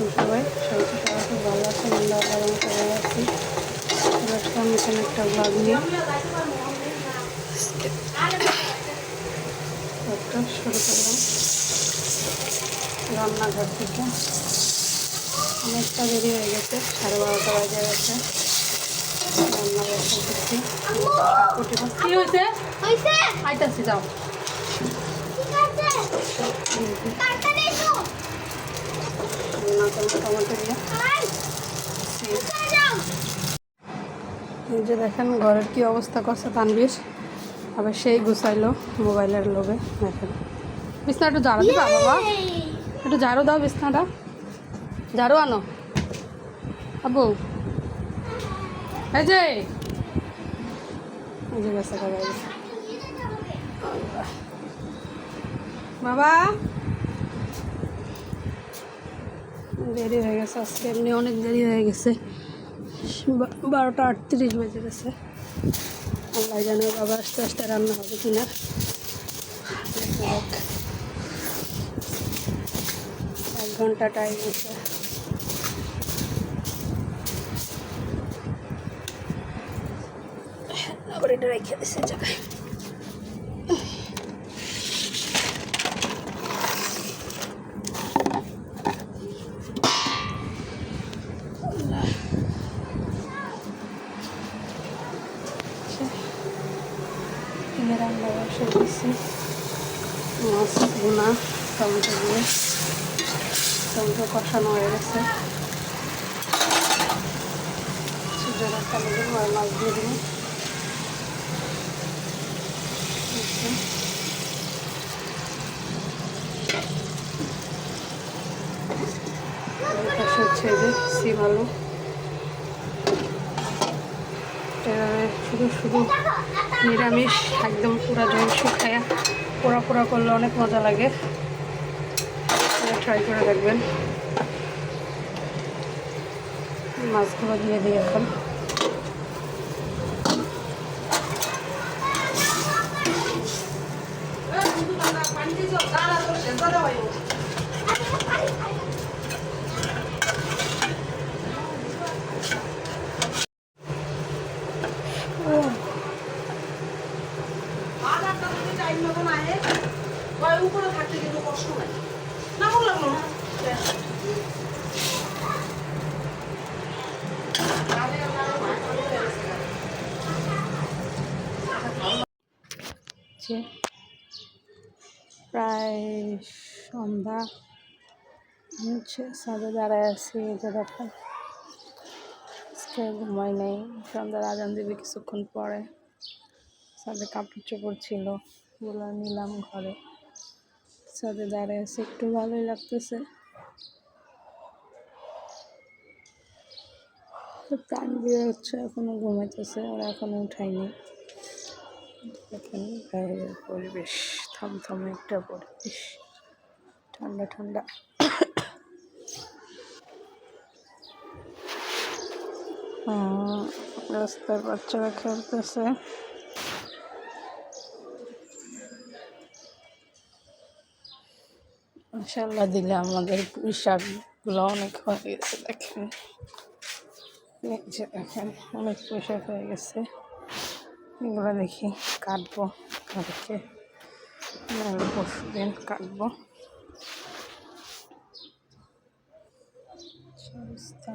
আলাইকুম সবাই? সবাই তো সবাই খুব ভালো আছে আমরা আবার সবাই আছি। আসলাম এখানে একটা ব্লগ নিয়ে একটা শুরু করলাম। রান্নাঘর থেকে। অনেকটা দেরি হয়ে গেছে সাড়ে বারোটা বাজে গেছে। রান্না বসা করছি কুটি হয়েছে? আইতাছি যাও ঠিক আছে তাড়াতাড়ি এসো রান্না যে দেখেন, ঘরের কি অবস্থা করছে তানবির আবার সেই গুছাইলো মোবাইলের লোভে, দেখেন। বিছনা একটু ঝাড়ু দিবা, বাবা? একটু ঝাড়ু দাও বিছনাটা। ঝাড়ু আনো। আবু এই যে। বাবা দেরি হয়ে গেছে, আজকে এমনি অনেক দেরি হয়ে গেছে। বারোটা আটত্রিশ বেজে গেছে। আল্লাহ জানে বাবা আস্তে আস্তে রান্না হবে কিনা। এক ঘণ্টা টাইম আছে। আবার এটা রেখে দিছে জায়গায়। রান্না বসে দিচ্ছি মাছ ভুনা টমেটো দিয়ে টমেটো কষানো হয়ে গেছে সুযোগ একটা লেগে মাছ দিয়ে দিন পাশে হচ্ছে এই যে সিম আলু এভাবে শুধু শুধু নিরামিষ, একদম পুরা ঝোল শুকায়া পোড়া পোড়া করলে অনেক মজা লাগে। ট্রাই করে দেখবেন। মাছগুলো দিয়ে দিই এখন। থাকতে কিন্তু কষ্ট না লাগল না। প্রায় সন্ধ্যা। হচ্ছে সাদে দাঁড়ায় আছি, যে দেখেন ঘুমাই নেই। সন্ধ্যার আজান কিছুক্ষণ পরে। সাদে কাপড় চোপড় ছিল ওগুলো নিলাম ঘরে। সাদে দাঁড়ায় আছে একটু ভালোই লাগতেছে। তানবির হচ্ছে এখনও ঘুমাইতেছে ওরা এখনও দেখেন বাইরের পরিবেশ থমথমে একটা পরিবেশ। ঠান্ডা ঠান্ডা। আহ, রাস্তায় বাচ্চারা খেলতেছে। মাসাল্লাহ দিলে আমাদের পুঁই শাকগুলো অনেক হয়ে গেছে, দেখেন। দেখেন, অনেক পুঁই হয়ে গেছে। এগুলো দেখি কাটবো, কালকে পরশু দিন কাটবো। অবস্থা।